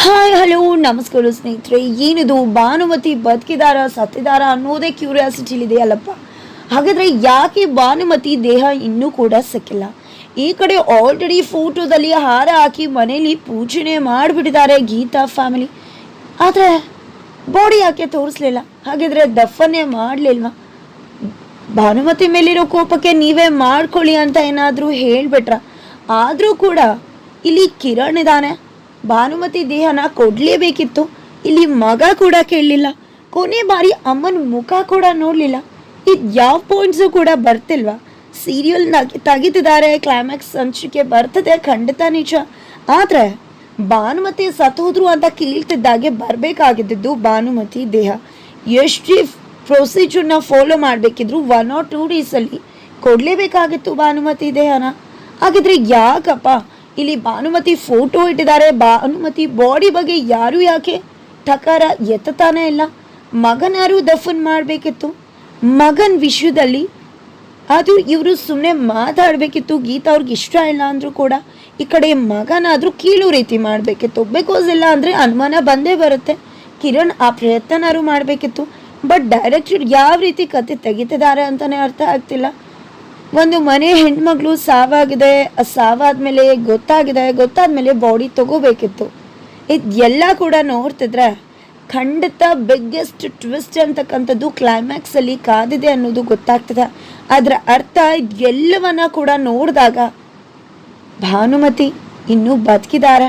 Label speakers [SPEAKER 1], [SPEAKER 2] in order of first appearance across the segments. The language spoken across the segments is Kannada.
[SPEAKER 1] ಹಾಯ್, ಹಲೋ, ನಮಸ್ಕಾರ ಸ್ನೇಹಿತರೆ. ಏನಿದು? ಭಾನುಮತಿ ಬದುಕಿದಾರ, ಸತ್ತಿದಾರ ಅನ್ನೋದೇ ಕ್ಯೂರಿಯಾಸಿಟಿಲಿದೆ ಅಲ್ಲಪ್ಪ ಹಾಗಾದ್ರೆ ಯಾಕೆ ಭಾನುಮತಿ ದೇಹ ಇನ್ನೂ ಕೂಡ ಸಿಕ್ಕಿಲ್ಲ? ಈ ಕಡೆ ಆಲ್ರೆಡಿ ಫೋಟೋದಲ್ಲಿ ಹಾರ ಹಾಕಿ ಮನೇಲಿ ಪೂಜೆನೆ ಮಾಡಿಬಿಟ್ಟಿದ್ದಾರೆ ಗೀತಾ ಫ್ಯಾಮಿಲಿ ಆದರೆ ಬಾಡಿ ಯಾಕೆ ತೋರಿಸ್ಲಿಲ್ಲ? ಹಾಗಿದ್ರೆ ದಫನೆ ಮಾಡಲಿಲ್ವಾ? ಭಾನುಮತಿ ಮೇಲಿರೋ ಕೋಪಕ್ಕೆ ನೀವೇ ಮಾಡ್ಕೊಳ್ಳಿ ಅಂತ ಏನಾದರೂ ಹೇಳಿಬಿಟ್ರ? ಆದರೂ ಕೂಡ ಇಲ್ಲಿ ಕಿರಣ್ ಇದ್ದಾನೆ. ಭಾನುಮತಿ ದೇಹನ ಕೊಡ್ಲೇಬೇಕಿತ್ತು. ಇಲ್ಲಿ ಮಗ ಕೂಡ ಕೇಳಲಿಲ್ಲ. ಕೊನೆ ಬಾರಿ ಅಮ್ಮನ ಮುಖ ಕೂಡ ನೋಡಲಿಲ್ಲ. ಇದು ಯಾವ ಪಾಯಿಂಟ್ಸು ಕೂಡ ಬರ್ತಿಲ್ವಾ? ಸೀರಿಯಲ್ ತೆಗಿತಿದ್ದಾರೆ ಕ್ಲೈಮ್ಯಾಕ್ಸ್ ಸಂಚಿಕೆ ಬರ್ತದೆ, ಖಂಡಿತ ನಿಜ. ಆದರೆ, ಭಾನುಮತಿ ಸತ್ತೋದ್ರು ಅಂತ ಕೇಳ್ತಿದ್ದಾಗೆ ಬರಬೇಕಾಗಿದ್ದು ಭಾನುಮತಿ ದೇಹ. ಎಷ್ಟೇ ಪ್ರೊಸೀಜರ್ನ ಫಾಲೋ ಮಾಡಬೇಕಿದ್ರು ಒನ್ ಆರ್ ಟೂ ಡೇಸಲ್ಲಿ ಕೊಡಲೇಬೇಕಾಗಿತ್ತು ಭಾನುಮತಿ ದೇಹನ. ಹಾಗಿದ್ರೆ ಯಾಕಪ್ಪ? ಇಲ್ಲಿ ಭಾನುಮತಿ ಫೋಟೋ ಇಟ್ಟಿದ್ದಾರೆ. ಭಾನುಮತಿ ಬಾಡಿ ಬಗ್ಗೆ ಯಾರು ಯಾಕೆ ಠಕಾರ ಎತ್ತತಾನೇ ಇಲ್ಲ? ಮಗನಾರು ದಫನ್ ಮಾಡಬೇಕಿತ್ತು. ಮಗನ ವಿಷಯದಲ್ಲಿ ಅದು ಇವರು ಸುಮ್ಮನೆ ಮಾತಾಡಬೇಕಿತ್ತು. ಗೀತಾ ಅವ್ರಿಗೆ ಇಷ್ಟ ಇಲ್ಲ ಅಂದರೂ ಕೂಡ ಈ ಕಡೆ ಮಗನಾದರೂ ಕೀಳು ರೀತಿ ಮಾಡಬೇಕಿತ್ತು. ಬಿಕಾಸ್ ಇಲ್ಲ ಅಂದರೆ ಅನುಮಾನ ಬಂದೇ ಬರುತ್ತೆ. ಕಿರಣ್ ಆ ಪ್ರಯತ್ನನಾರು ಮಾಡಬೇಕಿತ್ತು. ಬಟ್ ಡೈರೆಕ್ಟರ್ ಯಾವ ರೀತಿ ಕತೆ ತೆಗಿತಿದ್ದಾರೆ ಅಂತಲೇ ಅರ್ಥ ಆಗ್ತಿಲ್ಲ. ಒಂದು ಮನೆ ಹೆಣ್ಮಗಳು ಸಾವಾಗಿದೆ ಸಾವಾದ್ಮೇಲೆ ಗೊತ್ತಾಗಿದೆ, ಗೊತ್ತಾದ್ಮೇಲೆ ಬಾಡಿ ತಗೋಬೇಕಿತ್ತು. ಇದೆಲ್ಲ ಕೂಡ ನೋಡ್ತಿದ್ರೆ ಖಂಡಿತ ಬಿಗ್ಗೆಸ್ಟ್ ಟ್ವಿಸ್ಟ್ ಅಂತಕ್ಕಂಥದ್ದು ಕ್ಲೈಮ್ಯಾಕ್ಸಲ್ಲಿ ಕಾದಿದೆ ಅನ್ನೋದು ಗೊತ್ತಾಗ್ತದೆ. ಅದರ ಅರ್ಥ ಇದೆಲ್ಲವನ್ನ ಕೂಡ ನೋಡಿದಾಗ ಭಾನುಮತಿ ಇನ್ನೂ ಬದುಕಿದಾರ.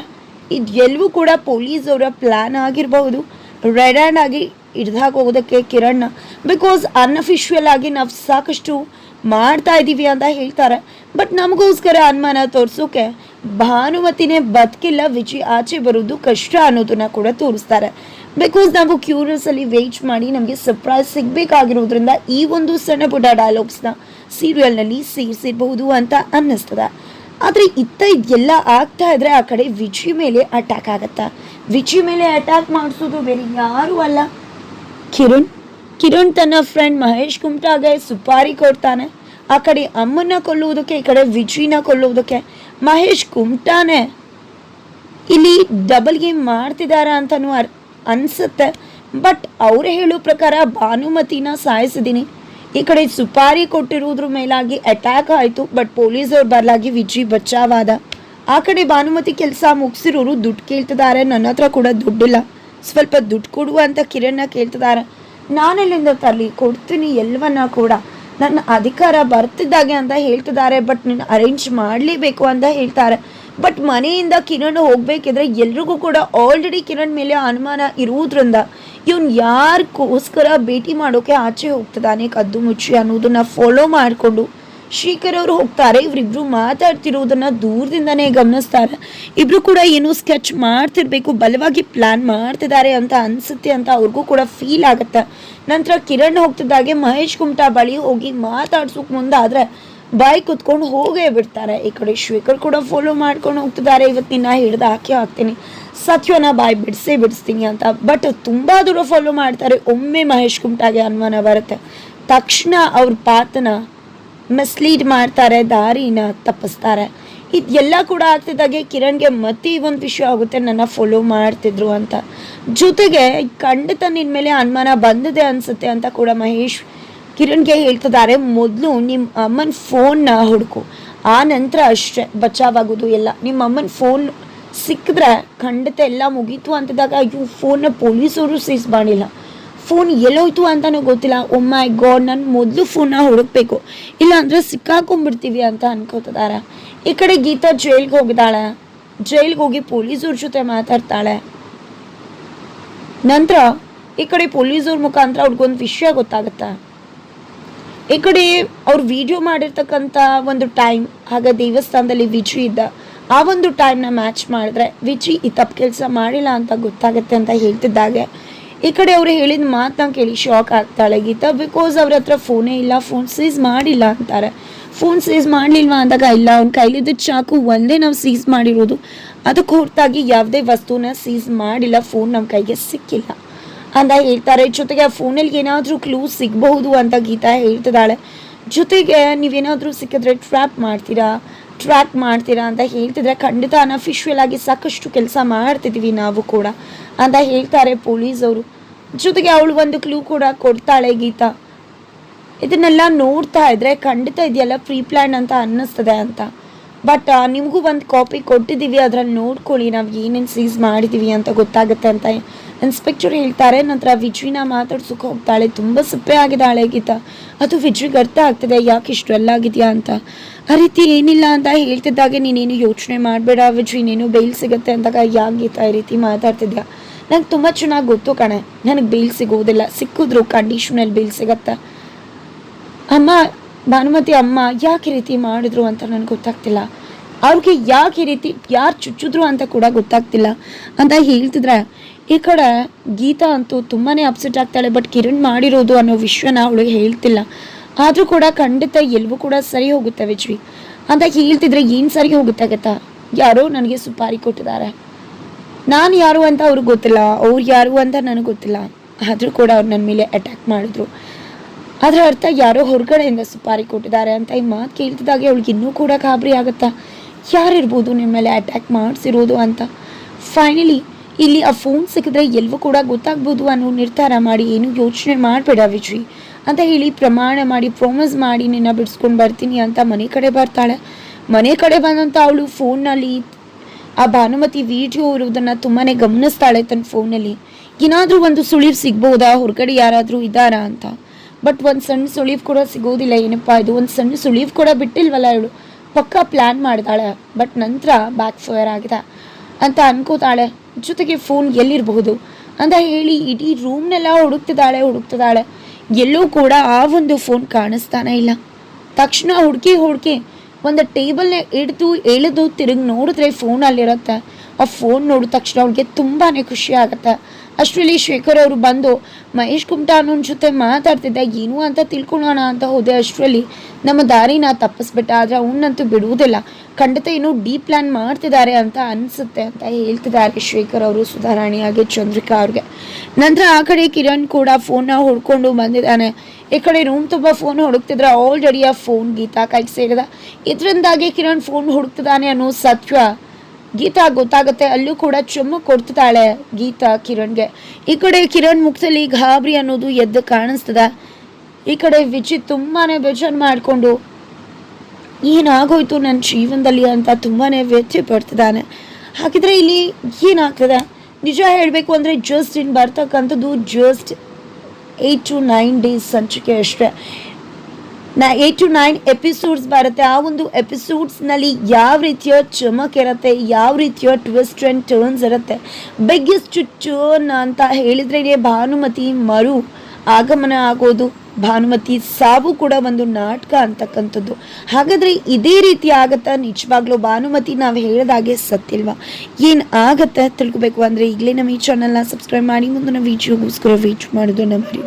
[SPEAKER 1] ಇದೆಲ್ಲವೂ ಕೂಡ ಪೊಲೀಸ್ ಅವರ ಪ್ಲಾನ್ ಆಗಿರಬಹುದು. ರೆಡ್ ಹ್ಯಾಂಡ್ ಆಗಿ ಹಿಡ್ದಾಗ ಹೋಗೋದಕ್ಕೆ ಕಿರಣ್ ಬಿಕಾಸ್ ಅನ್ಅಫಿಷಿಯಲ್ ಆಗಿ ನಾವು ಸಾಕಷ್ಟು ಮಾಡ್ತಾ ಇದ್ದೀವಿ ಅಂತ ಹೇಳ್ತಾರೆ. ಬಟ್ ನಮಗೋಸ್ಕರ ಅನುಮಾನ ತೋರಿಸೋಕೆ ಭಾನುಮತಿನೇ ಬದುಕಿಲ್ಲ, ವಿಜಿ ಆಚೆ ಬರೋದು ಕಷ್ಟ ಅನ್ನೋದನ್ನ ಕೂಡ ತೋರಿಸ್ತಾರೆ. ಬಿಕಾಸ್ ನಾವು ಕ್ಯೂರಿಯಸಲ್ಲಿ ವೇಟ್ ಮಾಡಿ ನಮಗೆ ಸರ್ಪ್ರೈಸ್ ಸಿಗಬೇಕಾಗಿರೋದ್ರಿಂದ ಈ ಒಂದು ಸಣ್ಣ ಪುಟ್ಟ ಡೈಲಾಗ್ಸ್ನ ಸೀರಿಯಲ್ನಲ್ಲಿ ಸೇರಿಸಿರ್ಬಹುದು ಅಂತ ಅನ್ನಿಸ್ತದೆ. ಆದರೆ ಇತ್ತ ಇದೆಲ್ಲ ಆಗ್ತಾ ಇದ್ರೆ ಆ ಕಡೆ ವಿಜಿ ಮೇಲೆ ಅಟ್ಯಾಕ್ ಆಗತ್ತಾ? ವಿಜಿ ಮೇಲೆ ಅಟ್ಯಾಕ್ ಮಾಡಿಸೋದು ಬೇರೆ ಯಾರೂ ಅಲ್ಲ. ಕಿರಣ್? ಕಿರಣ್ ತನ್ನ ಫ್ರೆಂಡ್ ಮಹೇಶ್ ಕುಮಟಾಗೆ ಸುಪಾರಿ ಕೊಡ್ತಾನೆ. ಆ ಕಡೆ ಅಮ್ಮನ್ನ ಕೊಲ್ಲುವುದಕ್ಕೆ, ಈ ಕಡೆ ವಿಜಯ್ನ ಕೊಲ್ಲುವುದಕ್ಕೆ ಮಹೇಶ್ ಕುಮಟಾನೆ ಇಲ್ಲಿ ಡಬಲ್ ಗೇಮ್ ಮಾಡ್ತಿದಾರ ಅಂತನೂ ಅರ್, ಅನ್ಸುತ್ತೆ. ಬಟ್ ಅವರೇ ಹೇಳೋ ಪ್ರಕಾರ ಭಾನುಮತಿನ ಸಾಯಿಸಿದ್ದೀನಿ ಈ ಕಡೆ ಸುಪಾರಿ ಕೊಟ್ಟಿರೋದ್ರ ಮೇಲಾಗಿ ಅಟ್ಯಾಕ್ ಆಯಿತು ಬಟ್ ಪೊಲೀಸವ್ರ ಬರಲಾಗಿ ವಿಜಿ ಬಚ್ಚಾವಾದ. ಆ ಕಡೆ ಭಾನುಮತಿ ಕೆಲಸ ಮುಗಿಸಿರೋರು ದುಡ್ಡು ಕೇಳ್ತಿದ್ದಾರೆ ನನ್ನ ಹತ್ರ ಕೂಡ ದುಡ್ಡಿಲ್ಲ. ಸ್ವಲ್ಪ ದುಡ್ಡು ಕೊಡು ಅಂತ ಕಿರಣ್ನ ಕೇಳ್ತಿದ್ದಾರೆ ನಾನೆಲ್ಲಿಂದ ತರಲಿ, ಕೊಡ್ತೀನಿ ಎಲ್ಲವನ್ನ ಕೂಡ. ನನ್ನ ಅಧಿಕಾರ ಬರ್ತಿದ್ದಾಗೆ ಅಂತ ಹೇಳ್ತಿದ್ದಾರೆ ಬಟ್ ನೀನು ಅರೇಂಜ್ ಮಾಡಲೇಬೇಕು ಅಂತ ಹೇಳ್ತಾರೆ. ಬಟ್ ಮನೆಯಿಂದ ಕಿರಣ್ ಹೋಗ್ಬೇಕಿದ್ರೆ ಎಲ್ರಿಗೂ ಕೂಡ ಆಲ್ರೆಡಿ ಕಿರಣ್ ಮೇಲೆ ಅನುಮಾನ ಇರುವುದ್ರಿಂದ ಇವನ್ ಯಾರಿಗೋಸ್ಕರ ಭೇಟಿ ಮಾಡೋಕೆ ಆಚೆ ಹೋಗ್ತದಾನೆ ಕದ್ದು ಮುಚ್ಚಿ ಅನ್ನೋದನ್ನ ಫಾಲೋ ಮಾಡಿಕೊಂಡು. ಶ್ರೀಕರ್ ಅವರು ಹೋಗ್ತಾರೆ, ಇವರಿಬ್ರು ಮಾತಾಡ್ತಿರೋದನ್ನ ದೂರದಿಂದನೇ ಗಮನಿಸ್ತಾರೆ. ಇಬ್ರು ಕೂಡ ಏನು ಸ್ಕೆಚ್ ಮಾಡ್ತಿರ್ಬೇಕು, ಬಲವಾಗಿ ಪ್ಲಾನ್ ಮಾಡ್ತಿದ್ದಾರೆ ಅಂತ ಅನ್ಸುತ್ತೆ ಅಂತ ಅವ್ರಿಗೂ ಕೂಡ ಫೀಲ್ ಆಗುತ್ತೆ. ನಂತರ ಕಿರಣ್ ಹೋಗ್ತಿದ್ದಾಗೆ ಮಹೇಶ್ ಕುಮಟಾ ಬಳಿ ಹೋಗಿ ಮಾತಾಡ್ಸೋಕ್ ಮುಂದಾದ್ರೆ ಬಾಯ್ ಕುತ್ಕೊಂಡು ಹೋಗೇ ಬಿಡ್ತಾರೆ. ಈ ಕಡೆ ಶ್ವೇಕರ್ ಕೂಡ ಫಾಲೋ ಮಾಡ್ಕೊಂಡು ಹೋಗ್ತಿದ್ದಾರೆ. ಇವತ್ತಿನ ಹಿಡ್ದು ಹಾಕಿ ಹಾಕ್ತೀನಿ. ಸತ್ಯನ ಬಾಯ್ ಬಿಡಿಸೇ ಬಿಡಿಸ್ತೀನಿ ಅಂತ. ಬಟ್ ತುಂಬ ದೂರ ಫಾಲೋ ಮಾಡ್ತಾರೆ. ಒಮ್ಮೆ ಮಹೇಶ್ ಕುಮಟಾಗೆ ಅನುಮಾನ ಬರುತ್ತೆ. ತಕ್ಷಣ ಅವ್ರ ಪಾತನ ಮಿಸ್ಲೀಡ್ ಮಾಡ್ತಾರೆ, ದಾರಿನ ತಪ್ಪಿಸ್ತಾರೆ. ಇದೆಲ್ಲ ಕೂಡ ಆಗ್ತಿದ್ದಾಗೆ ಕಿರಣ್ಗೆ ಮತ್ತೆ ಈ ಒಂದು ವಿಷಯ ಆಗುತ್ತೆ, ನನ್ನ ಫಾಲೋ ಮಾಡ್ತಿದ್ರು ಅಂತ. ಜೊತೆಗೆ ಖಂಡಿತ ನಿನ್ನ ಮೇಲೆ ಅನುಮಾನ ಬಂದಿದೆ ಅನಿಸುತ್ತೆ ಅಂತ ಕೂಡ ಮಹೇಶ್ ಕಿರಣ್ಗೆ ಹೇಳ್ತಿದ್ದಾರೆ. ಮೊದಲು ನಿಮ್ಮ ಅಮ್ಮನ ಫೋನ್ನ ಹುಡುಕು, ಆ ನಂತರ ಅಷ್ಟೇ, ಬಚಾವಾಗೋದು ಎಲ್ಲ. ನಿಮ್ಮ ಅಮ್ಮನ ಫೋನ್ ಸಿಕ್ಕಿದ್ರೆ ಖಂಡಿತ ಎಲ್ಲ ಮುಗೀತು ಅಂತಿದ್ದಾಗ ಅಯ್ಯೋ ಫೋನ್ನ ಪೊಲೀಸವರು ಸೀಸ್ ಮಾಡಿಲ್ಲ. ಫೋನ್ ಎಲ್ಲೋಯ್ತು ಅಂತಲೂ ಗೊತ್ತಿಲ್ಲ. ಒಮ್ಮ ಗಾಡ್ ನಾನು ಮೊದಲು ಫೋನ್ನ ಹುಡುಕ್ಬೇಕು. ಇಲ್ಲ ಅಂದ್ರೆ ಸಿಕ್ಕಾಕೊಂಡ್ಬಿಡ್ತೀವಿ ಅಂತ ಅನ್ಕೋತಿದ್ದಾರೆ ಈ ಕಡೆ ಗೀತಾ ಜೈಲ್ಗೆ ಹೋಗಿದ್ದಾಳೆ. ಜೈಲ್ಗೆ ಹೋಗಿ ಪೊಲೀಸರ ಜೊತೆ ಮಾತಾಡ್ತಾಳೆ. ನಂತರ ಈ ಕಡೆ ಪೊಲೀಸವ್ರ ಮುಖಾಂತರ ಅವ್ರಿಗೊಂದು ವಿಷಯ ಗೊತ್ತಾಗುತ್ತೆ? ಈ ಕಡೆ ಅವ್ರು ವಿಡಿಯೋ ಮಾಡಿರ್ತಕ್ಕಂಥ ಒಂದು ಟೈಮ್ ಆಗ ದೇವಸ್ಥಾನದಲ್ಲಿ ವಿಜಿ ಇದ್ದ. ಆ ಒಂದು ಟೈಮ್ನ ಮ್ಯಾಚ್ ಮಾಡಿದ್ರೆ ವಿಜಿ ಈ ತಪ್ಪು ಕೆಲಸ ಮಾಡಿಲ್ಲ ಅಂತ ಗೊತ್ತಾಗುತ್ತೆ ಅಂತ ಹೇಳ್ತಿದ್ದಾಗೆ. ಈ ಕಡೆ ಅವ್ರು ಹೇಳಿದ ಮಾತನ್ನ ಕೇಳಿ ಶಾಕ್ ಆಗ್ತಾಳೆ ಗೀತಾ ಬಿಕಾಸ್ ಅವ್ರ ಹತ್ರ ಫೋನೇ ಇಲ್ಲ ಫೋನ್ ಸೀಸ್ ಮಾಡಿಲ್ಲ ಅಂತಾರೆ. ಫೋನ್ ಸೀಸ್ ಮಾಡಲಿಲ್ವಾ ಅಂದಾಗ, ಇಲ್ಲ, ಅವ್ನ ಕೈಲಿದ್ದ ಚಾಕು ಒಂದೇ ನಾವು ಸೀಸ್ ಮಾಡಿರೋದು. ಅದಕ್ಕೆ ಹೊರತಾಗಿ ಯಾವುದೇ ವಸ್ತುನ ಸೀಸ್ ಮಾಡಿಲ್ಲ ಫೋನ್ ನಮ್ಮ ಕೈಗೆ ಸಿಕ್ಕಿಲ್ಲ. ಅಂತ ಹೇಳ್ತಾರೆ, ಜೊತೆಗೆ ಆ ಫೋನಲ್ಲಿ ಏನಾದರೂ ಕ್ಲೂ ಸಿಗಬಹುದು ಅಂತ ಗೀತಾ ಹೇಳ್ತಿದ್ದಾಳೆ. ಜೊತೆಗೆ ನೀವೇನಾದರೂ ಸಿಕ್ಕಿದ್ರೆ ಟ್ರ್ಯಾಪ್ ಮಾಡ್ತೀರಾ? ಟ್ರ್ಯಾಕ್ ಮಾಡ್ತೀರಾ ಅಂತ ಹೇಳ್ತಿದ್ರೆ ಖಂಡಿತ ಅನಫಿಷಿಯಲ್ ಆಗಿ ಸಾಕಷ್ಟು ಕೆಲಸ ಮಾಡ್ತಿದ್ದೀವಿ ನಾವು ಕೂಡ ಅಂತ ಹೇಳ್ತಾರೆ ಪೊಲೀಸ್ ಅವರು. ಜೊತೆಗೆ ಅವಳು ಒಂದು ಕ್ಲೂ ಕೂಡ ಕೊಡ್ತಾಳೆ ಗೀತಾ. ಇದನ್ನೆಲ್ಲ ನೋಡ್ತಾ ಇದ್ರೆ ಖಂಡಿತ ಇದೆಯಲ್ಲ ಪ್ರೀ ಪ್ಲ್ಯಾನ್ ಅಂತ ಅನ್ನಿಸ್ತದೆ ಅಂತ. ಬಟ್ ನಿಮಗೂ ಒಂದು ಕಾಪಿ ಕೊಟ್ಟಿದ್ದೀವಿ ಅದ್ರಲ್ಲಿ ನೋಡ್ಕೊಳ್ಳಿ ನಾವು ಏನೇನು ಸೀಸ್ ಮಾಡಿದ್ದೀವಿ ಅಂತ ಗೊತ್ತಾಗುತ್ತೆ ಅಂತ ಇನ್ಸ್ಪೆಕ್ಟರ್ ಹೇಳ್ತಾರೆ. ನಂತರ ವಿಜ್ವಿನ ಮಾತಾಡ್ಸೋಕೆ ಹೋಗ್ತಾಳೆ. ತುಂಬ ಸಿಪ್ಪೆ ಆಗಿದ್ದಾಳೆ ಗೀತಾ. ಅದು ವಿಜ್ವಿಗೆ ಅರ್ಥ ಆಗ್ತದೆ, ಯಾಕೆ ಇಷ್ಟೆಲ್ಲ ಆಗಿದೆಯಾ ಅಂತ. ಆ ರೀತಿ ಏನಿಲ್ಲ ಅಂತ ಹೇಳ್ತಿದ್ದಾಗೆ, ನೀನೇನು ಯೋಚನೆ ಮಾಡಬೇಡ ವಿಜ್ವಿ ನೀನು ಬೇಲ್ ಸಿಗುತ್ತೆ ಅಂದಾಗ ಯಾಕೆ ಈ ರೀತಿ ಮಾತಾಡ್ತಿದ್ಯಾ? ನಂಗೆ ತುಂಬ ಚೆನ್ನಾಗಿ ಗೊತ್ತು ಕಣೆ, ನನಗೆ ಬೇಲ್ ಸಿಗೋದಿಲ್ಲ, ಸಿಕ್ಕಿದ್ರು ಕಂಡೀಷನಲ್ಲಿ ಬೇಲ್ ಸಿಗತ್ತೆ? ಅಮ್ಮ, ಭಾನುಮತಿ ಅಮ್ಮ ಯಾಕೆ ರೀತಿ ಮಾಡಿದ್ರು ಅಂತ ನನಗೆ ಗೊತ್ತಾಗ್ತಿಲ್ಲ. ಅವ್ರಿಗೆ ಯಾಕೆ ಈ ರೀತಿ, ಯಾರು ಚುಚ್ಚಿದ್ರು ಅಂತ ಕೂಡ ಗೊತ್ತಾಗ್ತಿಲ್ಲ. ಅಂತ ಹೇಳ್ತಿದ್ರೆ, ಈ ಕಡೆ ಗೀತಾ ಅಂತೂ ತುಂಬಾ ಅಪ್ಸೆಟ್ ಆಗ್ತಾಳೆ ಬಟ್ ಕಿರಣ್ ಮಾಡಿರೋದು ಅನ್ನೋ ವಿಷಯನ ಅವಳಿಗೆ ಹೇಳ್ತಿಲ್ಲ. ಆದರೂ ಕೂಡ ಖಂಡಿತ ಎಲ್ಲವೂ ಕೂಡ ಸರಿ ಹೋಗುತ್ತೆ ವಿಜ್ವಿ. ಅಂತ ಹೇಳ್ತಿದ್ರೆ ಏನು ಸರಿ ಹೋಗುತ್ತೆ ಗೊತ್ತಾ ಯಾರೋ ನನಗೆ ಸುಪಾರಿ ಕೊಟ್ಟಿದ್ದಾರೆ. ನಾನು ಯಾರು ಅಂತ ಅವ್ರಿಗೆ ಗೊತ್ತಿಲ್ಲ, ಅವ್ರು ಯಾರು ಅಂತ ನನಗೆ ಗೊತ್ತಿಲ್ಲ. ಆದರೂ ಕೂಡ ಅವ್ರು ನನ್ನ ಮೇಲೆ ಅಟ್ಯಾಕ್ ಮಾಡಿದ್ರು. ಅದರ ಅರ್ಥ ಯಾರೋ ಹೊರಗಡೆಯಿಂದ ಸುಪಾರಿ ಕೊಟ್ಟಿದ್ದಾರೆ ಅಂತ ಈ ಮಾತು ಕೇಳ್ತಿದ್ದಾಗೆ ಅವಳಿಗೆ ಇನ್ನೂ ಕೂಡ ಗಾಬರಿ ಆಗುತ್ತಾ? ಯಾರಿರ್ಬೋದು ನಿಮ್ಮ ಮೇಲೆ ಅಟ್ಯಾಕ್ ಮಾಡಿಸಿರೋದು ಅಂತ? ಫೈನಲಿ ಇಲ್ಲಿ ಆ ಫೋನ್ ಸಿಕ್ಕಿದ್ರೆ ಎಲ್ಲವೂ ಕೂಡ ಗೊತ್ತಾಗ್ಬೋದು ಅನ್ನೋ ನಿರ್ಧಾರ ಮಾಡಿ ಏನು ಯೋಚನೆ ಮಾಡಬೇಡ ವಿಜಿ ಅಂತ ಹೇಳಿ ಪ್ರಮಾಣ ಮಾಡಿ ಪ್ರಾಮಿಸ್ ಮಾಡಿ ನಿನ್ನ ಬಿಡಿಸ್ಕೊಂಡು ಬರ್ತೀನಿ ಅಂತ ಮನೆ ಕಡೆ ಬರ್ತಾಳೆ. ಮನೆ ಕಡೆ ಬಂದಂಥ ಅವಳು ಫೋನಲ್ಲಿ ಆ ಭಾನುಮತಿ ವಿಡಿಯೋ ಇರುವುದನ್ನು ತುಂಬಾ ಗಮನಿಸ್ತಾಳೆ ತನ್ನ ಫೋನಲ್ಲಿ ಏನಾದರೂ ಒಂದು ಸುಳಿವು ಸಿಗ್ಬೋದಾ? ಹೊರಗಡೆ ಯಾರಾದರೂ ಇದ್ದಾರಾ ಅಂತ. ಬಟ್ ಒಂದು ಸಣ್ಣ ಸುಳಿವು ಕೂಡ ಸಿಗೋದಿಲ್ಲ, ಏನಪ್ಪ ಇದು? ಒಂದು ಸಣ್ಣ ಸುಳಿವು ಕೂಡ ಬಿಟ್ಟಿಲ್ವಲ್ಲ ಅವಳು ಪಕ್ಕ ಪ್ಲ್ಯಾನ್ ಮಾಡಿದಾಳೆ ಬಟ್ ನಂತರ ಬ್ಯಾಕ್ ಫೈರ್ ಆಗಿದೆ ಅಂತ ಅನ್ಕೋತಾಳೆ. ಜೊತೆಗೆ ಫೋನ್ ಎಲ್ಲಿರಬಹುದು? ಅಂತ ಹೇಳಿ ಇಡೀ ರೂಮ್ನೆಲ್ಲ ಹುಡುಕ್ತಿದ್ದಾಳೆ ಹುಡುಕ್ತಿದ್ದಾಳೆ. ಎಲ್ಲೂ ಕೂಡ ಆ ಒಂದು ಫೋನ್ ಕಾಣಿಸ್ತಾನೆ ಇಲ್ಲ. ತಕ್ಷಣ ಹುಡುಕಿ ಹುಡುಕಿ ಒಂದು ಟೇಬಲ್ನ ಹಿಡಿದು ಎಳೆದು ತಿರುಗಿ ನೋಡಿದ್ರೆ ಫೋನ್ ಅಲ್ಲಿರುತ್ತೆ ಆ ಫೋನ್ ನೋಡಿದ ತಕ್ಷಣ ಅವಳಿಗೆ ತುಂಬಾ ಖುಷಿ ಆಗುತ್ತೆ. ಅಷ್ಟರಲ್ಲಿ ಶೇಖರ್ ಅವರು ಬಂದು, ಮಹೇಶ್ ಕುಮಟಾ ಅನ್ನೋನ್ ಜೊತೆ ಮಾತಾಡ್ತಿದ್ದೆ, ಏನು ಅಂತ ತಿಳ್ಕೊಳ್ಳೋಣ ಅಂತ ಹೋದೆ ಅಷ್ಟರಲ್ಲಿ. ನಮ್ಮ ದಾರಿನ ತಪ್ಪಿಸ್ಬಿಟ್ಟ, ಆದರೆ ಅವನಂತೂ ಬಿಡುವುದಿಲ್ಲ. ಖಂಡಿತ ಏನು ಡೀ ಪ್ಲ್ಯಾನ್ ಮಾಡ್ತಿದ್ದಾರೆ ಅಂತ ಅನಿಸುತ್ತೆ ಅಂತ ಹೇಳ್ತಿದ್ದಾರೆ ಶೇಖರ್ ಅವರು, ಸುಧಾರಾಣಿ ಹಾಗೆ ಚಂದ್ರಿಕಾ ಅವ್ರಿಗೆ. ನಂತರ ಆ ಕಡೆ ಕಿರಣ್ ಕೂಡ ಫೋನ್ನ ಹುಡ್ಕೊಂಡು ಬಂದಿದ್ದಾನೆ. ಈ ಕಡೆ ರೂಮ್ ತುಂಬ ಫೋನ್ ಹುಡುಕ್ತಿದ್ರೆ ಆಲ್ರೆಡಿ ಆ ಫೋನ್ ಗೀತಾ ಕೈಗೆ ಸೇರಿದ. ಇದರಿಂದಾಗಿ ಕಿರಣ್ ಫೋನ್ ಹುಡುಕ್ತಿದ್ದಾನೆ ಅನ್ನೋ ಸತ್ಯ ಗೀತಾ ಗೊತ್ತಾಗುತ್ತೆ, ಅಲ್ಲೂ ಕೂಡ ಚುಮ್ಮು ಕೊಡ್ತಿದ್ದಾಳೆ ಗೀತಾ ಕಿರಣ್ಗೆ. ಈ ಕಡೆ ಕಿರಣ್ ಮುಖದಲ್ಲಿ ಗಾಬರಿ ಅನ್ನೋದು ಎದ್ದು ಕಾಣಿಸ್ತದೆ. ಈ ಕಡೆ ವಿಚಿತ್ ತುಂಬಾನೇ ಬೇಜಾರು ಮಾಡಿಕೊಂಡು, ಏನಾಗೋಯ್ತು ನನ್ನ ಜೀವನದಲ್ಲಿ ಅಂತ ತುಂಬಾನೇ ವ್ಯಥೆ ಪಡ್ತಿದ್ದಾನೆ. ಹಾಗಿದ್ರೆ ಇಲ್ಲಿ ಏನಾಗ್ತದೆ? ನಿಜ ಹೇಳಬೇಕು ಅಂದರೆ ಜಸ್ಟ್ ಇನ್ ಬರ್ತಕ್ಕಂಥದ್ದು just eight to nine days ಸಂಚಿಕೆ ಅಷ್ಟೇ. ನಾ ಏಯ್ಟ್ ಟು ನೈನ್ ಎಪಿಸೋಡ್ಸ್ ಬರುತ್ತೆ. ಆ ಒಂದು ಎಪಿಸೋಡ್ಸ್ನಲ್ಲಿ ಯಾವ ರೀತಿಯ ಚಮಕ್ ಇರುತ್ತೆ, ಯಾವ ರೀತಿಯ ಟ್ವಿಸ್ಟ್ ಆ್ಯಂಡ್ ಟರ್ನ್ಸ್ ಇರುತ್ತೆ. ಬಿಗ್ಗೆಸ್ಟ್ ಟರ್ನ್ ಅಂತ ಹೇಳಿದ್ರೆ ಭಾನುಮತಿ ಮರು ಆಗಮನ ಆಗೋದು, ಭಾನುಮತಿ ಸಾವು ಕೂಡ ಒಂದು ನಾಟಕ ಅಂತಕ್ಕಂಥದ್ದು. ಹಾಗಾದರೆ ಇದೇ ರೀತಿ ಆಗತ್ತಾ? ನಿಜವಾಗ್ಲೂ ಭಾನುಮತಿ ನಾವು ಹೇಳಿದಾಗೆ ಸತ್ತಿಲ್ವಾ ಏನು ಆಗತ್ತೆ ತಿಳ್ಕೊಬೇಕು ಅಂದರೆ ಈಗಲೇ ನಮ್ಮ ಈ ಚಾನಲ್ನ ಸಬ್ಸ್ಕ್ರೈಬ್ ಮಾಡಿ, ಮುಂದಿನ ವೀಡಿಯೋಗೋಸ್ಕರ ವೀಚ್ ಮಾಡೋದು ಮರಿ